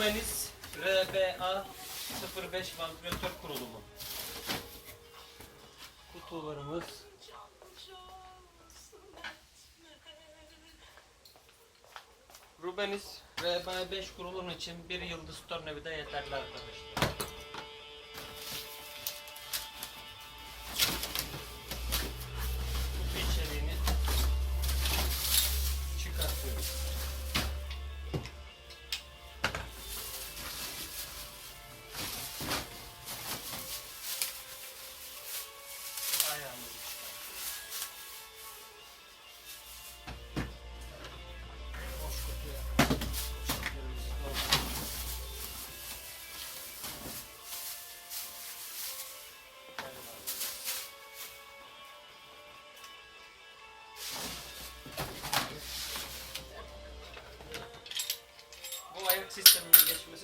Rubenis RBA 05 vantilatör kurulumu. Kutularımız. Rubenis RBA 5 kurulum için bir yıldız tornavida yeterli arkadaşlar.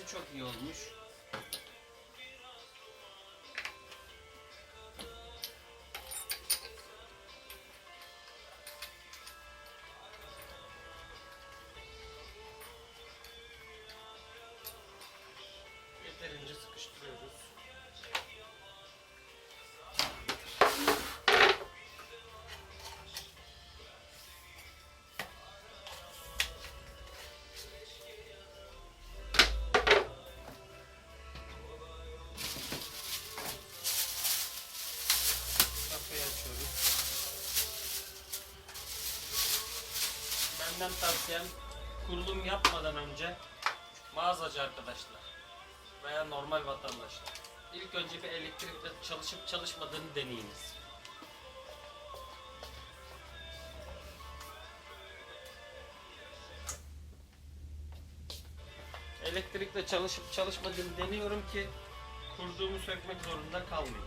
Çok iyi olmuş. Benden tavsiyem kurulum yapmadan önce mağazacı arkadaşlar veya normal vatandaşlar. İlk önce bir elektrikle çalışıp çalışmadığını deneyiniz. Elektrikle çalışıp çalışmadığını deniyorum ki kurduğumu sökmek zorunda kalmayayım.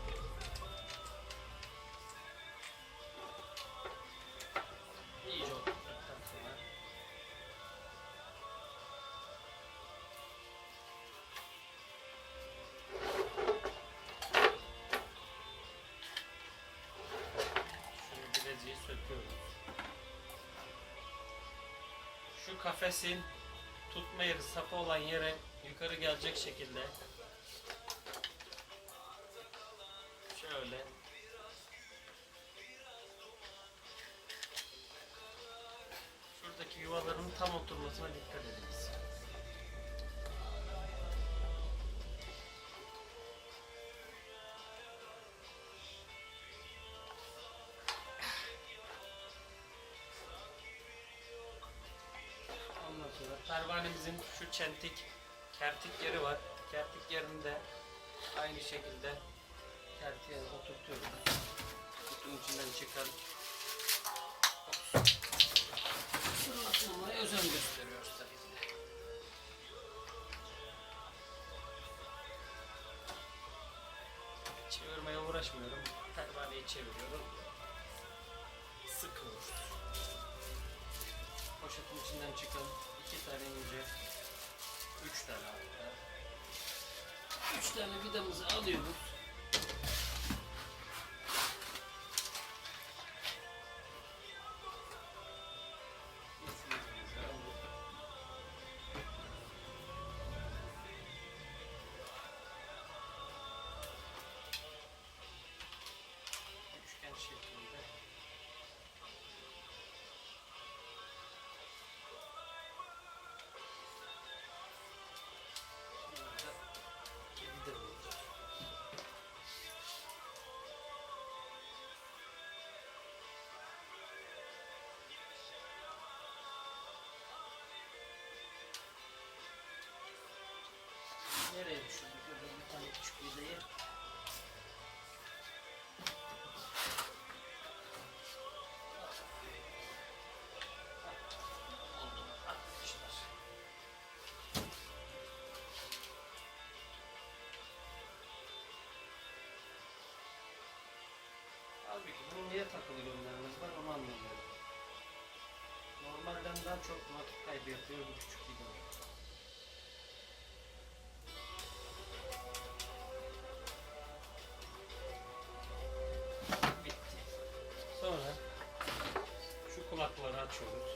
Söküyoruz. Şu kafesin tutma yeri sapı olan yere yukarı gelecek şekilde şöyle şuradaki yuvaların tam oturmasına dikkat ediniz. Sonra pervanemizin şu çentik kertik yeri var. Kertik yerinde aynı şekilde kertiğe oturtuyoruz. Kutunun içinden çıkan fırlatmamaya özen gösteriyoruz tabii ki. Çevirmeye uğraşmıyorum. Pervaneyi çeviriyorum. Sıkılır. Poşetin içinden çıkan iki tane ince, üç tane hatta. Üç tane vidamızı alıyoruz. Nereye düşürdük? Orada bir tane küçük vidayı. Halbuki bunun niye takılı göndermesi var onu anlamıyorum. Normalden daha çok vakit kaybı yapıyor bu küçük çözür.